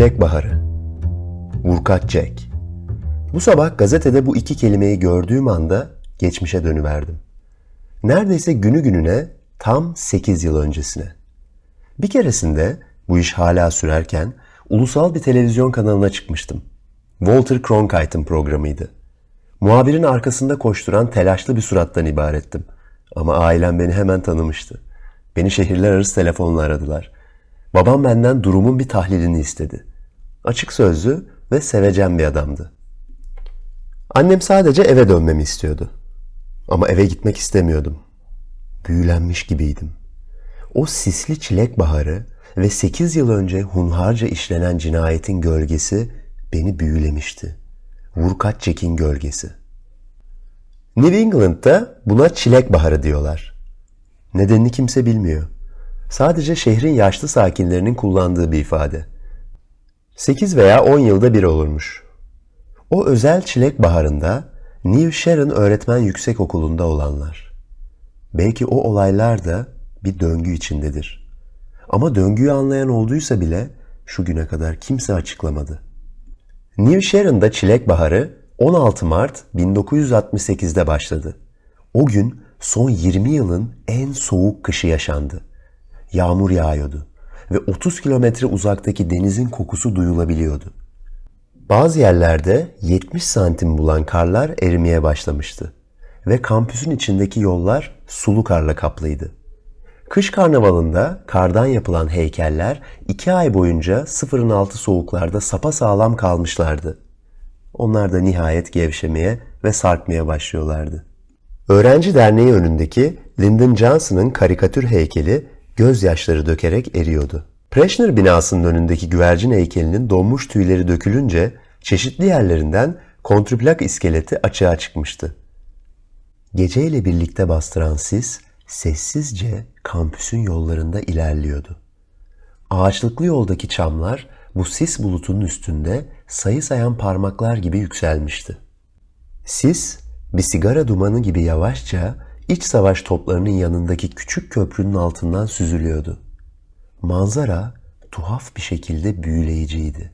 Çilek Baharı Vurkaç Jack Bu sabah gazetede bu iki kelimeyi gördüğüm anda geçmişe dönüverdim. Neredeyse günü gününe tam 8 yıl öncesine. Bir keresinde bu iş hala sürerken ulusal bir televizyon kanalına çıkmıştım. Walter Cronkite'ın programıydı. Muhabirin arkasında koşturan telaşlı bir surattan ibarettim. Ama ailem beni hemen tanımıştı. Beni şehirler arası telefonla aradılar. Babam benden durumun bir tahlilini istedi. Açık sözlü ve sevecen bir adamdı. Annem sadece eve dönmemi istiyordu. Ama eve gitmek istemiyordum. Büyülenmiş gibiydim. O sisli çilek baharı ve 8 yıl önce hunharca işlenen cinayetin gölgesi beni büyülemişti. Vurkaç Jack'in gölgesi. New England'da buna çilek baharı diyorlar. Nedenini kimse bilmiyor. Sadece şehrin yaşlı sakinlerinin kullandığı bir ifade. 8 veya 10 yılda bir olurmuş. O özel çilek baharında New Sharon Öğretmen Yüksekokulu'nda olanlar. Belki o olaylar da bir döngü içindedir. Ama döngüyü anlayan olduysa bile şu güne kadar kimse açıklamadı. New Sharon'da çilek baharı 16 Mart 1968'de başladı. O gün son 20 yılın en soğuk kışı yaşandı. Yağmur yağıyordu ve 30 kilometre uzaktaki denizin kokusu duyulabiliyordu. Bazı yerlerde 70 santim bulan karlar erimeye başlamıştı ve kampüsün içindeki yollar sulu karla kaplıydı. Kış karnavalında kardan yapılan heykeller iki ay boyunca sıfırın altı soğuklarda sapasağlam kalmışlardı. Onlar da nihayet gevşemeye ve sarkmaya başlıyorlardı. Öğrenci Derneği önündeki Lyndon Johnson'ın karikatür heykeli gözyaşları dökerek eriyordu. Preşner binasının önündeki güvercin heykelinin donmuş tüyleri dökülünce çeşitli yerlerinden kontrplak iskeleti açığa çıkmıştı. Geceyle birlikte bastıran sis sessizce kampüsün yollarında ilerliyordu. Ağaçlıklı yoldaki çamlar bu sis bulutunun üstünde sayı sayan parmaklar gibi yükselmişti. Sis bir sigara dumanı gibi yavaşça iç savaş toplarının yanındaki küçük köprünün altından süzülüyordu. Manzara tuhaf bir şekilde büyüleyiciydi.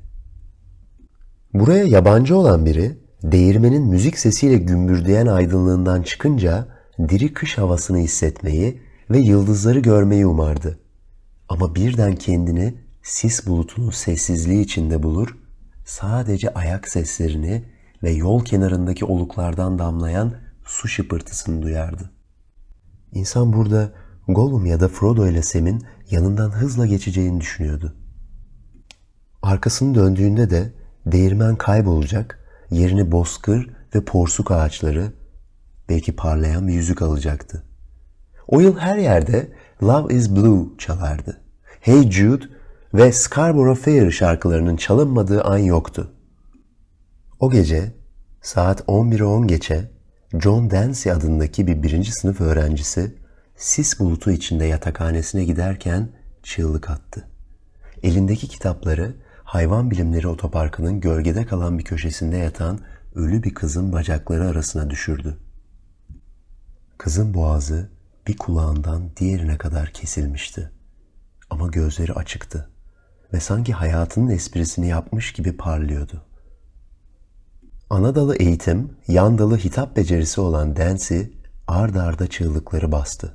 Buraya yabancı olan biri değirmenin müzik sesiyle gümbürdeyen aydınlığından çıkınca diri kış havasını hissetmeyi ve yıldızları görmeyi umardı. Ama birden kendini sis bulutunun sessizliği içinde bulur, sadece ayak seslerini ve yol kenarındaki oluklardan damlayan su şıpırtısını duyardı. İnsan burada Gollum ya da Frodo ile Sam'in yanından hızla geçeceğini düşünüyordu. Arkasını döndüğünde de değirmen kaybolacak, yerini bozkır ve porsuk ağaçları, belki parlayan bir yüzük alacaktı. O yıl her yerde Love is Blue çalardı. Hey Jude ve Scarborough Fair şarkılarının çalınmadığı an yoktu. O gece saat 11'e 10 geçe John Dancy adındaki bir birinci sınıf öğrencisi sis bulutu içinde yatakhanesine giderken çığlık attı. Elindeki kitapları hayvan bilimleri otoparkının gölgede kalan bir köşesinde yatan ölü bir kızın bacakları arasına düşürdü. Kızın boğazı bir kulağından diğerine kadar kesilmişti. Ama gözleri açıktı ve sanki hayatının esprisini yapmış gibi parlıyordu. Ana dalı eğitim, yan dalı hitap becerisi olan Dancy ard arda çığlıkları bastı.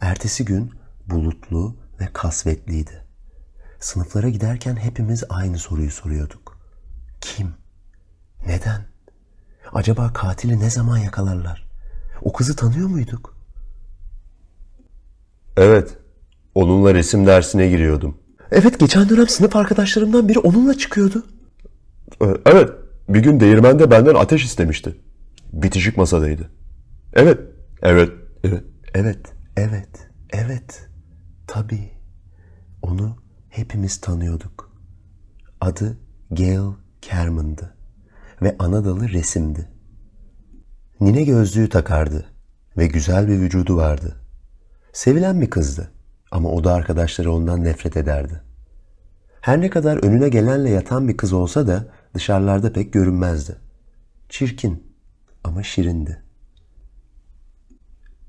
Ertesi gün bulutlu ve kasvetliydi. Sınıflara giderken hepimiz aynı soruyu soruyorduk. Kim? Neden? Acaba katili ne zaman yakalarlar? O kızı tanıyor muyduk? Evet. Onunla resim dersine giriyordum. Evet, geçen dönem sınıf arkadaşlarımdan biri onunla çıkıyordu. Ee, Evet. Bir gün değirmende benden ateş istemişti. Bitişik masadaydı. Evet. Evet. Evet. Evet, evet, evet. Tabii. Onu hepimiz tanıyorduk. Adı Gail Kerman'dı ve ana dalı resimdi. Nine gözlüğü takardı ve güzel bir vücudu vardı. Sevilen bir kızdı ama o da arkadaşları ondan nefret ederdi. Her ne kadar önüne gelenle yatan bir kız olsa da dışarılarda pek görünmezdi. Çirkin ama şirindi.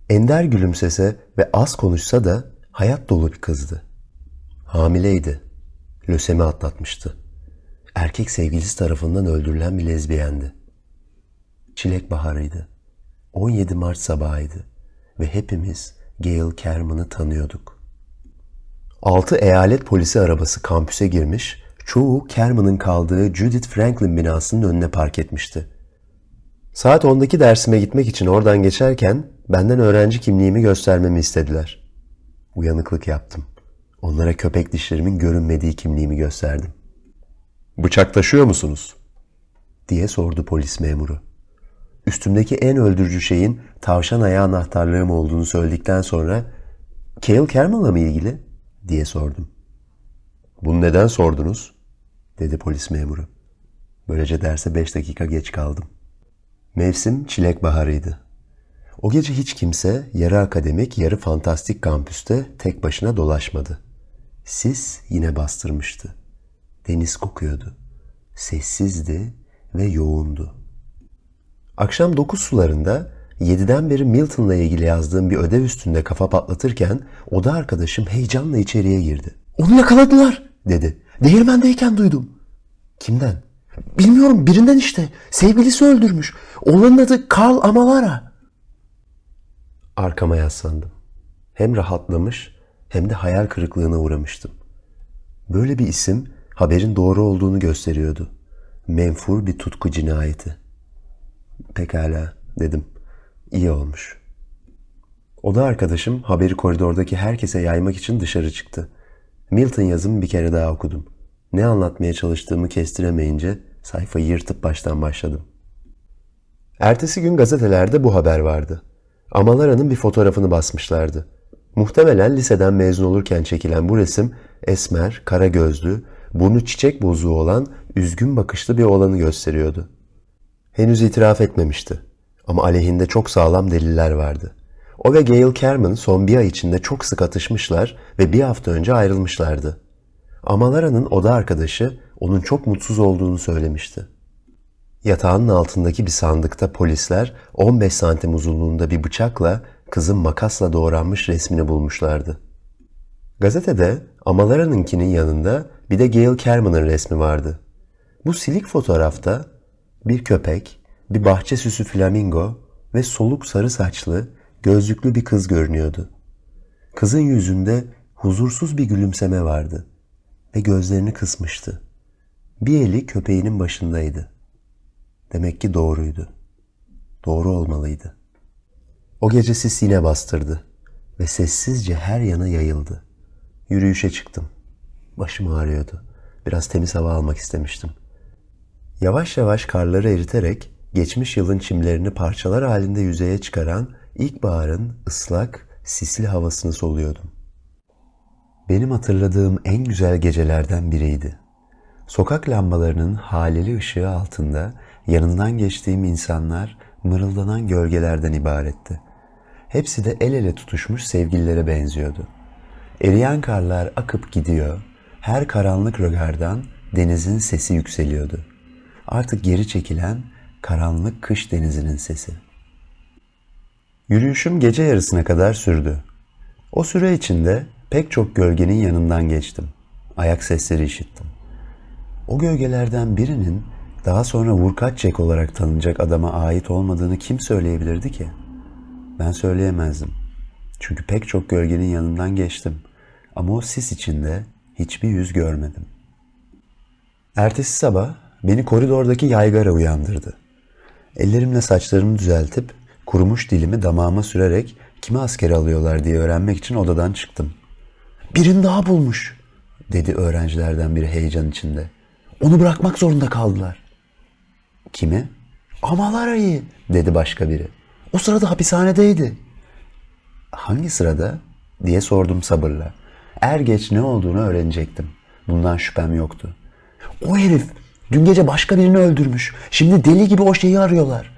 Ender gülümsese ve az konuşsa da hayat dolu bir kızdı. Hamileydi Lösemi atlatmıştı. Erkek sevgilisi tarafından öldürülen bir lezbiyendi. Çilek baharıydı. 17 Mart sabahıydı ve hepimiz Gail Kerman'ı tanıyorduk. Altı eyalet polisi arabası kampüse girmiş, çoğu Kerman'ın kaldığı Judith Franklin binasının önüne park etmişti. Saat 10'daki dersime gitmek için oradan geçerken benden öğrenci kimliğimi göstermemi istediler. Uyanıklık yaptım. Onlara köpek dişlerimin görünmediği kimliğimi gösterdim. Bıçak taşıyor musunuz? diye sordu polis memuru. Üstümdeki en öldürücü şeyin tavşan ayağı anahtarlığım olduğunu söyledikten sonra Cale Kerman'la mı ilgili diye sordum. Bunu neden sordunuz? Dedi polis memuru. Böylece derse 5 dakika geç kaldım. Mevsim çilek baharıydı. O gece hiç kimse yarı akademik, yarı fantastik kampüste tek başına dolaşmadı. Sis yine bastırmıştı. Deniz kokuyordu. Sessizdi ve yoğundu. Akşam 9 sularında 7'den beri Milton'la ilgili yazdığım bir ödev üstünde kafa patlatırken oda arkadaşım heyecanla içeriye girdi. Onu yakaladılar dedi. Değirmendeyken duydum. Kimden? Bilmiyorum birinden işte. Sevgilisi öldürmüş. Oğlanın adı Karl Amalara. Arkama yaslandım. Hem rahatlamış hem de hayal kırıklığına uğramıştım. Böyle bir isim haberin doğru olduğunu gösteriyordu. Menfur bir tutku cinayeti. Pekala dedim. İyi olmuş. Oda arkadaşım haberi koridordaki herkese yaymak için dışarı çıktı. Milton yazımı bir kere daha okudum. Ne anlatmaya çalıştığımı kestiremeyince sayfayı yırtıp baştan başladım. Ertesi gün gazetelerde bu haber vardı. Amalara'nın bir fotoğrafını basmışlardı. Muhtemelen liseden mezun olurken çekilen bu resim esmer, kara gözlü, burnu çiçek bozuğu olan üzgün bakışlı bir oğlanı gösteriyordu. Henüz itiraf etmemişti. Ama aleyhinde çok sağlam deliller vardı. O ve Gail Kerman son bir ay içinde çok sık atışmışlar ve bir hafta önce ayrılmışlardı. Amalara'nın oda arkadaşı onun çok mutsuz olduğunu söylemişti. Yatağının altındaki bir sandıkta polisler 15 santim uzunluğunda bir bıçakla kızın makasla doğranmış resmini bulmuşlardı. Gazetede Amalara'nınkinin yanında bir de Gail Kerman'ın resmi vardı. Bu silik fotoğrafta bir köpek, bir bahçe süsü flamingo ve soluk sarı saçlı, gözlüklü bir kız görünüyordu. Kızın yüzünde huzursuz bir gülümseme vardı ve gözlerini kısmıştı. Bir eli köpeğinin başındaydı. Demek ki doğruydu. Doğru olmalıydı. O gece sis yine bastırdı ve sessizce her yana yayıldı. Yürüyüşe çıktım. Başım ağrıyordu. Biraz temiz hava almak istemiştim. Yavaş yavaş karları eriterek geçmiş yılın çimlerini parçalar halinde yüzeye çıkaran ilkbaharın ıslak, sisli havasını soluyordum. Benim hatırladığım en güzel gecelerden biriydi. Sokak lambalarının haleli ışığı altında yanından geçtiğim insanlar mırıldanan gölgelerden ibaretti. Hepsi de el ele tutuşmuş sevgililere benziyordu. Eriyen karlar akıp gidiyor, her karanlık rögardan denizin sesi yükseliyordu. Artık geri çekilen karanlık kış denizinin sesi. Yürüyüşüm gece yarısına kadar sürdü. O süre içinde pek çok gölgenin yanından geçtim. Ayak sesleri işittim. O gölgelerden birinin daha sonra Vurkaççek olarak tanınacak adama ait olmadığını kim söyleyebilirdi ki? Ben söyleyemezdim. Çünkü pek çok gölgenin yanından geçtim. Ama o sis içinde hiçbir yüz görmedim. Ertesi sabah beni koridordaki yaygara uyandırdı. Ellerimle saçlarımı düzeltip kurumuş dilimi damağıma sürerek kimi askere alıyorlar diye öğrenmek için odadan çıktım. Birini daha bulmuş dedi öğrencilerden biri heyecan içinde. Onu bırakmak zorunda kaldılar. Kimi? Amalara'yı dedi başka biri. O sırada hapishanedeydi. Hangi sırada? diye sordum sabırla. Er geç ne olduğunu öğrenecektim. Bundan şüphem yoktu. O herif dün gece başka birini öldürmüş. Şimdi deli gibi o şeyi arıyorlar.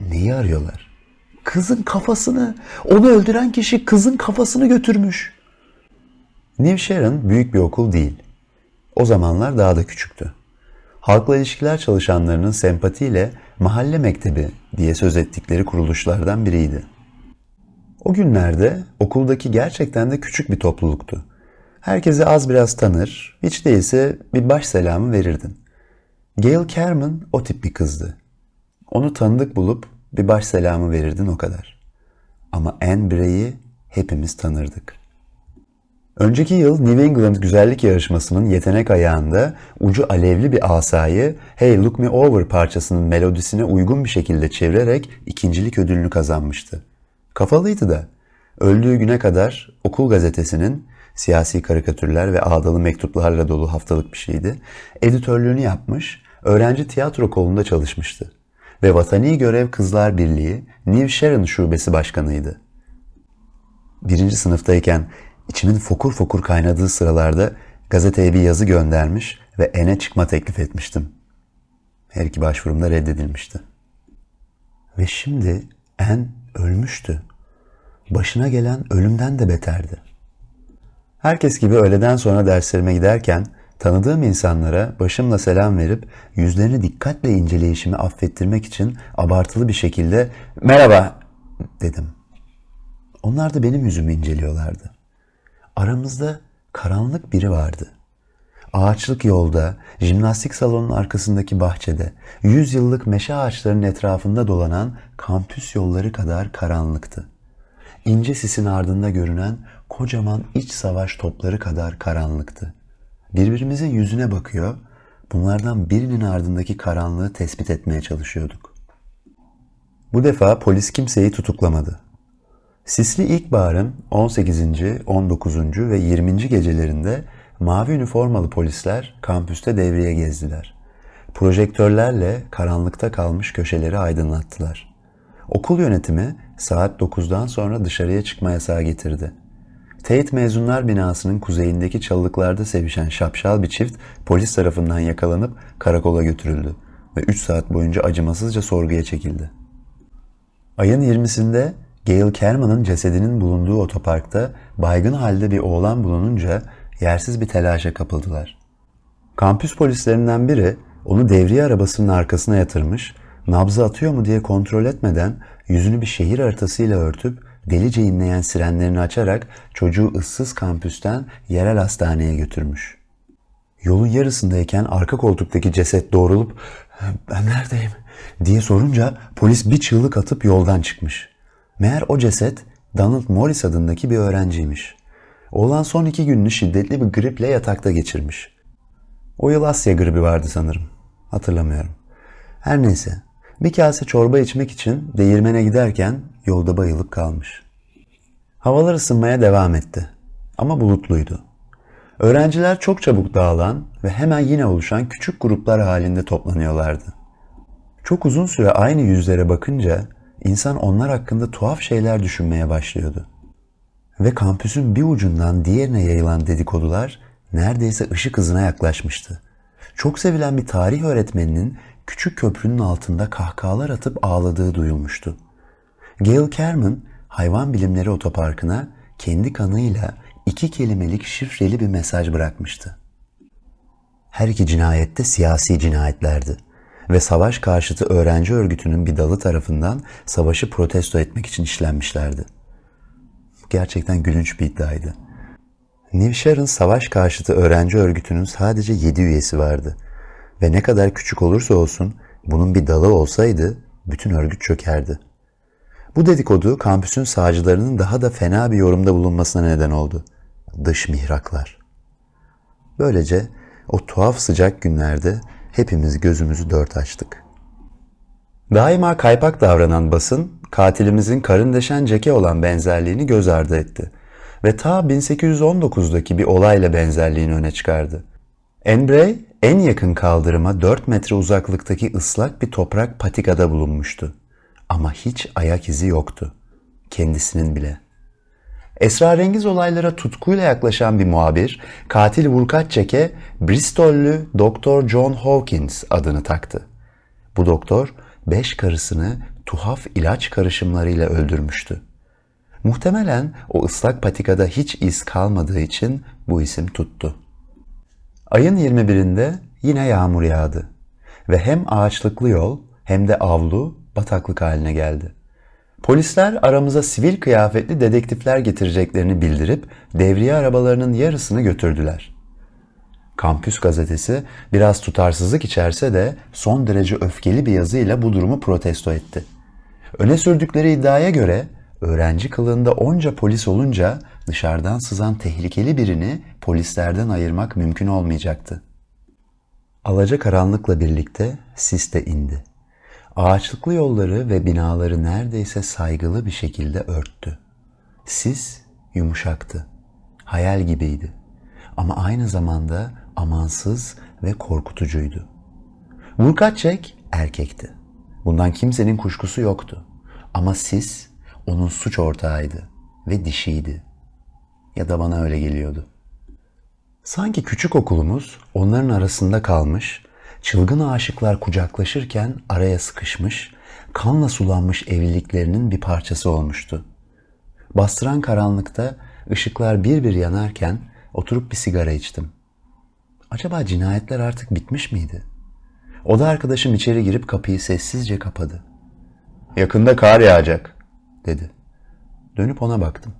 Neyi arıyorlar? Kızın kafasını. Onu öldüren kişi kızın kafasını götürmüş. New Sharon büyük bir okul değil. O zamanlar daha da küçüktü. Halkla ilişkiler çalışanlarının sempatiyle mahalle mektebi diye söz ettikleri kuruluşlardan biriydi. O günlerde okuldaki gerçekten de küçük bir topluluktu. Herkesi az biraz tanır, hiç değilse bir baş selamı verirdin. Gail Kerman o tip bir kızdı. Onu tanıdık bulup bir baş selamı verirdin o kadar. Ama Anne Bray'i hepimiz tanırdık. Önceki yıl New England güzellik yarışmasının yetenek ayağında ucu alevli bir asayı Hey Look Me Over parçasının melodisine uygun bir şekilde çevirerek ikincilik ödülünü kazanmıştı. Kafalıydı da. Öldüğü güne kadar okul gazetesinin siyasi karikatürler ve ağdalı mektuplarla dolu haftalık bir şeydi. Editörlüğünü yapmış, öğrenci tiyatro kolunda çalışmıştı. Ve Vatani Görev Kızlar Birliği New Sharon Şubesi Başkanıydı birinci sınıftayken içimin fokur fokur kaynadığı sıralarda gazeteye bir yazı göndermiş ve ene çıkma teklif etmiştim. Her iki başvurumda reddedilmişti. Ve şimdi en ölmüştü. Başına gelen ölümden de beterdi. Herkes gibi öğleden sonra derslerime giderken tanıdığım insanlara başımla selam verip yüzlerini dikkatle inceleyişimi affettirmek için abartılı bir şekilde merhaba dedim. Onlar da benim yüzümü inceliyorlardı. Aramızda karanlık biri vardı. Ağaçlık yolda, jimnastik salonun arkasındaki bahçede, yüz yıllık meşe ağaçlarının etrafında dolanan kampüs yolları kadar karanlıktı. İnce sisin ardında görünen kocaman iç savaş topları kadar karanlıktı. Birbirimizin yüzüne bakıyor, bunlardan birinin ardındaki karanlığı tespit etmeye çalışıyorduk. Bu defa polis kimseyi tutuklamadı. Sisli ilkbaharın 18., 19. ve 20. gecelerinde mavi üniformalı polisler kampüste devreye gezdiler. Projektörlerle karanlıkta kalmış köşeleri aydınlattılar. Okul yönetimi saat 9'dan sonra dışarıya çıkma yasağı getirdi. Tate mezunlar binasının kuzeyindeki çalılıklarda sevişen şapşal bir çift polis tarafından yakalanıp karakola götürüldü ve 3 saat boyunca acımasızca sorguya çekildi. Ayın 20'sinde Gail Kerman'ın cesedinin bulunduğu otoparkta baygın halde bir oğlan bulununca yersiz bir telaşa kapıldılar. Kampüs polislerinden biri onu devriye arabasının arkasına yatırmış, nabzı atıyor mu diye kontrol etmeden yüzünü bir şehir haritasıyla örtüp delice inleyen sirenlerini açarak çocuğu ıssız kampüsten yerel hastaneye götürmüş. Yolun yarısındayken arka koltuktaki ceset doğrulup ben neredeyim diye sorunca polis bir çığlık atıp yoldan çıkmış. Meğer o ceset Donald Morris adındaki bir öğrenciymiş. Oğlan son iki gününü şiddetli bir griple yatakta geçirmiş. O yıl Asya gribi vardı sanırım. Hatırlamıyorum. Her neyse. Bir kase çorba içmek için değirmene giderken yolda bayılıp kalmış. Havalar ısınmaya devam etti. Ama bulutluydu. Öğrenciler çok çabuk dağılan ve hemen yine oluşan küçük gruplar halinde toplanıyorlardı. Çok uzun süre aynı yüzlere bakınca insan onlar hakkında tuhaf şeyler düşünmeye başlıyordu. Ve kampüsün bir ucundan diğerine yayılan dedikodular neredeyse ışık hızına yaklaşmıştı. Çok sevilen bir tarih öğretmeninin küçük köprünün altında kahkahalar atıp ağladığı duyulmuştu. Gail Kerman hayvan bilimleri otoparkına kendi kanıyla iki kelimelik şifreli bir mesaj bırakmıştı. Her iki cinayette siyasi cinayetlerdi ve savaş karşıtı öğrenci örgütünün bir dalı tarafından savaşı protesto etmek için işlenmişlerdi. Gerçekten gülünç bir iddiaydı. Nevşar'ın savaş karşıtı öğrenci örgütünün sadece 7 üyesi vardı. Ve ne kadar küçük olursa olsun bunun bir dalı olsaydı bütün örgüt çökerdi. Bu dedikodu kampüsün sağcılarının daha da fena bir yorumda bulunmasına neden oldu. Dış mihraklar. Böylece o tuhaf sıcak günlerde hepimiz gözümüzü dört açtık. Daima kaypak davranan basın, katilimizin karın deşen Jack'e olan benzerliğini göz ardı etti ve ta 1819'daki bir olayla benzerliğini öne çıkardı. Enbray en yakın kaldırıma 4 metre uzaklıktaki ıslak bir toprak patikada bulunmuştu. Ama hiç ayak izi yoktu. Kendisinin bile. Esrarengiz olaylara tutkuyla yaklaşan bir muhabir, katil Vurkaççek'e Bristol'lü Doktor John Hawkins adını taktı. Bu doktor beş karısını tuhaf ilaç karışımlarıyla öldürmüştü. Muhtemelen o ıslak patikada hiç iz kalmadığı için bu isim tuttu. Ayın 21'inde yine yağmur yağdı ve hem ağaçlıklı yol hem de avlu bataklık haline geldi. Polisler aramıza sivil kıyafetli dedektifler getireceklerini bildirip devriye arabalarının yarısını götürdüler. Kampüs gazetesi biraz tutarsızlık içerse de son derece öfkeli bir yazıyla bu durumu protesto etti. Öne sürdükleri iddiaya göre öğrenci kılığında onca polis olunca dışarıdan sızan tehlikeli birini polislerden ayırmak mümkün olmayacaktı. Alaca karanlıkla birlikte sis de indi. Ağaçlıklı yolları ve binaları neredeyse saygılı bir şekilde örttü. Sis yumuşaktı. Hayal gibiydi. Ama aynı zamanda amansız ve korkutucuydu. Vurkaçek erkekti. Bundan kimsenin kuşkusu yoktu. Ama sis onun suç ortağıydı ve dişiydi. Ya da bana öyle geliyordu. Sanki küçük okulumuz onların arasında kalmış, çılgın aşıklar kucaklaşırken araya sıkışmış, kanla sulanmış evliliklerinin bir parçası olmuştu. Bastıran karanlıkta ışıklar bir bir yanarken oturup bir sigara içtim. Acaba cinayetler artık bitmiş miydi? Oda arkadaşım içeri girip kapıyı sessizce kapadı. Yakında kar yağacak, dedi. Dönüp ona baktım.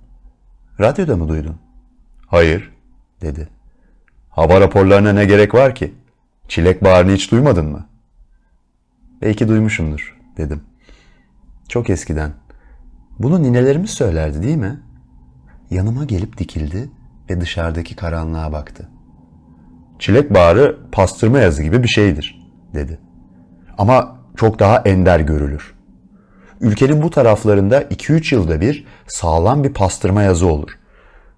Radyoda mı duydun? Hayır, dedi. Hava raporlarına ne gerek var ki? Çilek bağrını hiç duymadın mı? Belki duymuşumdur, dedim. Çok eskiden. Bunu ninelerimiz söylerdi değil mi? Yanıma gelip dikildi ve dışarıdaki karanlığa baktı. Çilek bağrı pastırma yazı gibi bir şeydir, dedi. Ama çok daha ender görülür. Ülkenin bu taraflarında 2-3 yılda bir sağlam bir pastırma yazı olur.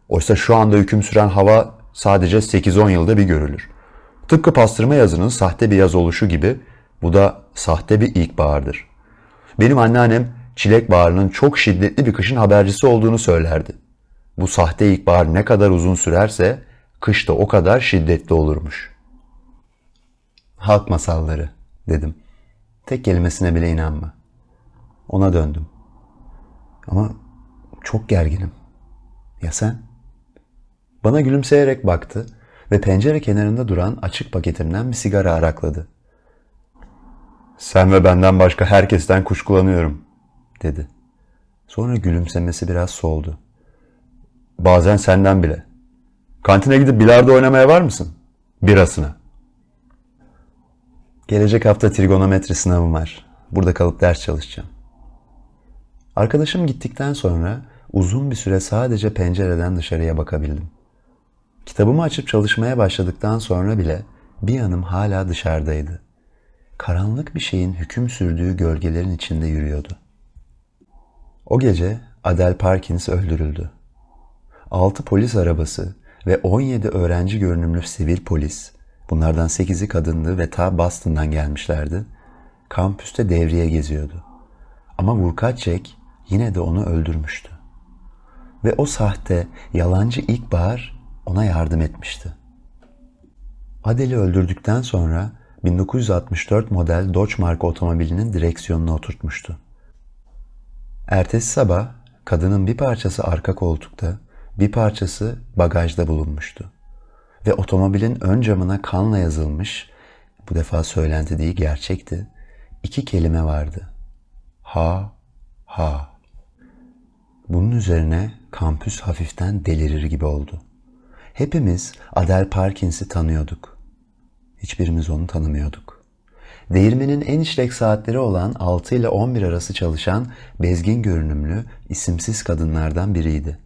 Oysa şu anda hüküm süren hava sadece 8-10 yılda bir görülür. Tıpkı pastırma yazının sahte bir yaz oluşu gibi bu da sahte bir ilkbahardır. Benim anneannem çilek baharının çok şiddetli bir kışın habercisi olduğunu söylerdi. Bu sahte ilkbahar ne kadar uzun sürerse kış da o kadar şiddetli olurmuş. Halk masalları dedim. Tek kelimesine bile inanma. Ona döndüm. Ama çok gerginim. Ya sen? Bana gülümseyerek baktı ve pencere kenarında duran açık paketinden bir sigara arakladı. Sen ve benden başka herkesten kuşkulanıyorum, dedi. Sonra gülümsemesi biraz soldu. Bazen senden bile. Kantine gidip bilardo oynamaya var mısın? Birasına. Gelecek hafta trigonometri sınavım var. Burada kalıp ders çalışacağım. Arkadaşım gittikten sonra uzun bir süre sadece pencereden dışarıya bakabildim. Kitabımı açıp çalışmaya başladıktan sonra bile bir yanım hala dışarıdaydı. Karanlık bir şeyin hüküm sürdüğü gölgelerin içinde yürüyordu. O gece Adele Parkins öldürüldü. 6 polis arabası ve 17 öğrenci görünümlü sivil polis, bunlardan 8'i kadındı ve ta Boston'dan gelmişlerdi, kampüste devriye geziyordu. Ama Vurkaçek yine de onu öldürmüştü. Ve o sahte, yalancı ilkbahar ona yardım etmişti. Adele'i öldürdükten sonra 1964 model Dodge marka otomobilinin direksiyonuna oturtmuştu. Ertesi sabah kadının bir parçası arka koltukta, bir parçası bagajda bulunmuştu. Ve otomobilin ön camına kanla yazılmış, bu defa söylenti değil gerçekti, iki kelime vardı. Ha, ha. Bunun üzerine kampüs hafiften delirir gibi oldu. Hepimiz Adele Parkins'i tanıyorduk. Hiçbirimiz onu tanımıyorduk. Değirmenin en işlek saatleri olan 6 ile 11 arası çalışan bezgin görünümlü, isimsiz kadınlardan biriydi.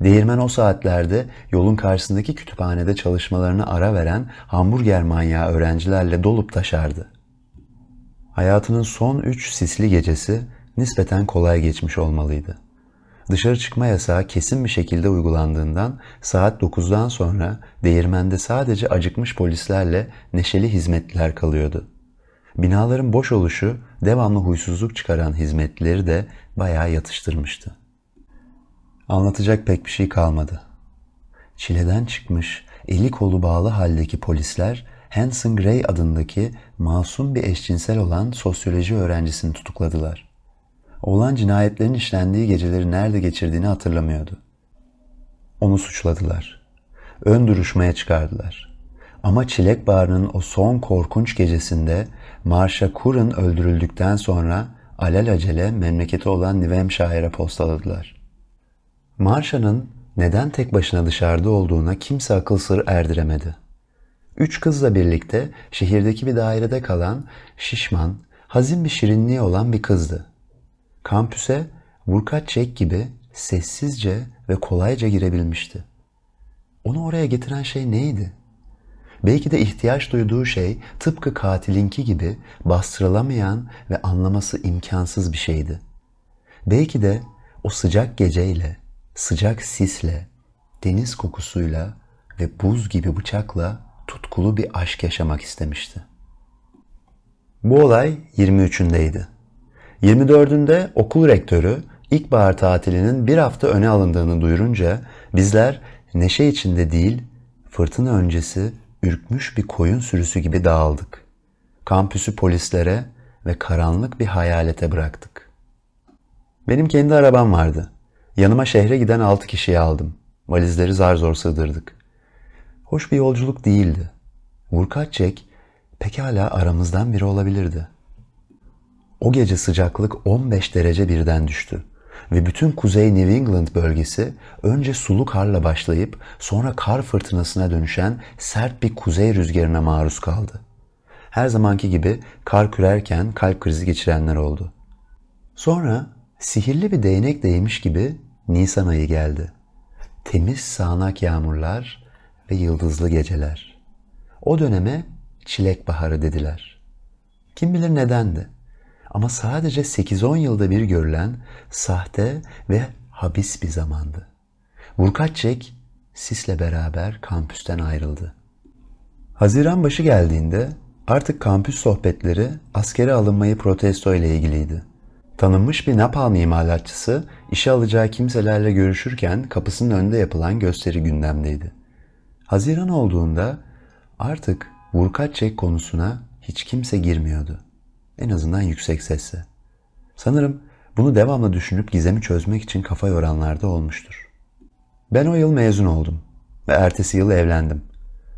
Değirmen o saatlerde yolun karşısındaki kütüphanede çalışmalarına ara veren hamburger manyağı öğrencilerle dolup taşardı. Hayatının son üç sisli gecesi nispeten kolay geçmiş olmalıydı. Dışarı çıkma yasağı kesin bir şekilde uygulandığından saat 9'dan sonra değirmende sadece acıkmış polislerle neşeli hizmetliler kalıyordu. Binaların boş oluşu devamlı huysuzluk çıkaran hizmetlileri de bayağı yatıştırmıştı. Anlatacak pek bir şey kalmadı. Çileden çıkmış, eli kolu bağlı haldeki polisler Hanson Gray adındaki masum bir eşcinsel olan sosyoloji öğrencisini tutukladılar. Oğlan cinayetlerin işlendiği geceleri nerede geçirdiğini hatırlamıyordu. Onu suçladılar. Ön duruşmaya çıkardılar. Ama Çilek Bağrı'nın o son korkunç gecesinde Marsha Curran öldürüldükten sonra alelacele memleketi olan Hampshire'a postaladılar. Marsha'nın neden tek başına dışarıda olduğuna kimse akıl sır erdiremedi. Üç kızla birlikte şehirdeki bir dairede kalan şişman, hazin bir şirinliği olan bir kızdı. Kampüse Vurkat Çek gibi sessizce ve kolayca girebilmişti. Onu oraya getiren şey neydi? Belki de ihtiyaç duyduğu şey tıpkı katilinki gibi bastırılamayan ve anlaması imkansız bir şeydi. Belki de o sıcak geceyle, sıcak sisle, deniz kokusuyla ve buz gibi bıçakla tutkulu bir aşk yaşamak istemişti. Bu olay 23'ündeydi. 24'ünde okul rektörü ilkbahar tatilinin bir hafta öne alındığını duyurunca bizler neşe içinde değil, fırtına öncesi ürkmüş bir koyun sürüsü gibi dağıldık. Kampüsü polislere ve karanlık bir hayalete bıraktık. Benim kendi arabam vardı. Yanıma şehre giden altı kişiyi aldım. Valizleri zar zor sığdırdık. Hoş bir yolculuk değildi. Vurkaççek pekala aramızdan biri olabilirdi. O gece sıcaklık 15 derece birden düştü ve bütün kuzey New England bölgesi önce sulu karla başlayıp sonra kar fırtınasına dönüşen sert bir kuzey rüzgarına maruz kaldı. Her zamanki gibi kar kürerken kalp krizi geçirenler oldu. Sonra sihirli bir değnek değmiş gibi Nisan ayı geldi. Temiz sağanak yağmurlar ve yıldızlı geceler. O döneme çilek baharı dediler. Kim bilir nedendi. Ama sadece 8-10 yılda bir görülen sahte ve habis bir zamandı. Vurkaççek sisle beraber kampüsten ayrıldı. Haziran başı geldiğinde artık kampüs sohbetleri askere alınmayı protesto ile ilgiliydi. Tanınmış bir napalm imalatçısı işe alacağı kimselerle görüşürken kapısının önünde yapılan gösteri gündemdeydi. Haziran olduğunda artık Vurkaççek konusuna hiç kimse girmiyordu. En azından yüksek sesle. Sanırım bunu devamlı düşünüp gizemi çözmek için kafa yoranlar da olmuştur. Ben o yıl mezun oldum ve ertesi yıl evlendim.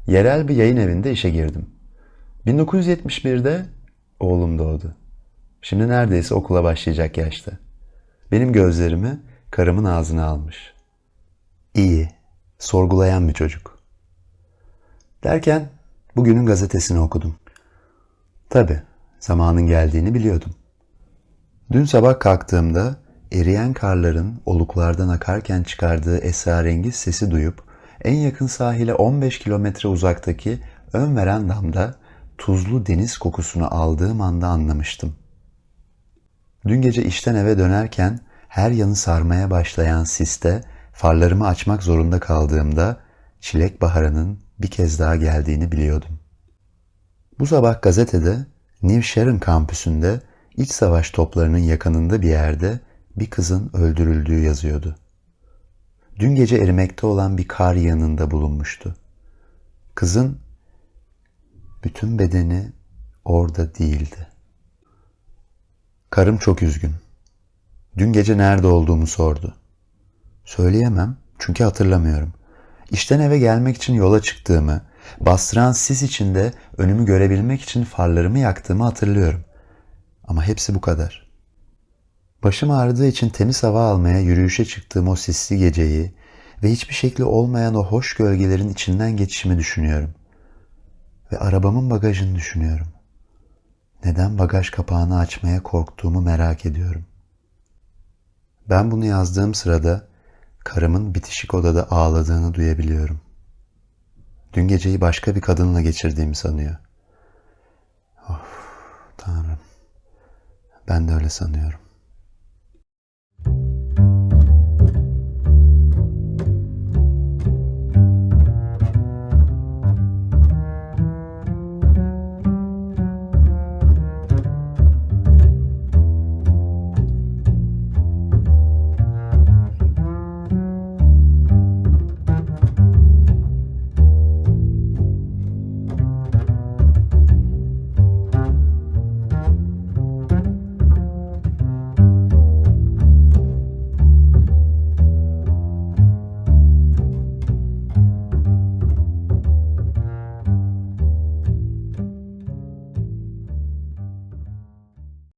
Yerel bir yayın evinde işe girdim. 1971'de oğlum doğdu. Şimdi neredeyse okula başlayacak yaşta. Benim gözlerimi karımın ağzına almış. İyi, sorgulayan bir çocuk. Derken bugünün gazetesini okudum. Tabii zamanın geldiğini biliyordum. Dün sabah kalktığımda eriyen karların oluklardan akarken çıkardığı esrarengiz sesi duyup en yakın sahile 15 kilometre uzaktaki ön veren damda tuzlu deniz kokusunu aldığım anda anlamıştım. Dün gece işten eve dönerken her yanı sarmaya başlayan siste farlarımı açmak zorunda kaldığımda çilek baharının bir kez daha geldiğini biliyordum. Bu sabah gazetede New Sharon kampüsünde iç savaş toplarının yakınında bir yerde bir kızın öldürüldüğü yazıyordu. Dün gece erimekte olan bir kar yanında bulunmuştu. Kızın bütün bedeni orada değildi. Karım çok üzgün. Dün gece nerede olduğumu sordu. Söyleyemem çünkü hatırlamıyorum. İşten eve gelmek için yola çıktığımı, bastıran sis içinde önümü görebilmek için farlarımı yaktığımı hatırlıyorum. Ama hepsi bu kadar. Başım ağrıdığı için temiz hava almaya yürüyüşe çıktığım o sisli geceyi ve hiçbir şekli olmayan o hoş gölgelerin içinden geçişimi düşünüyorum. Ve arabamın bagajını düşünüyorum. Neden bagaj kapağını açmaya korktuğumu merak ediyorum. Ben bunu yazdığım sırada karımın bitişik odada ağladığını duyabiliyorum. Dün geceyi başka bir kadınla geçirdiğimi sanıyor. Of, Tanrım. Ben de öyle sanıyorum.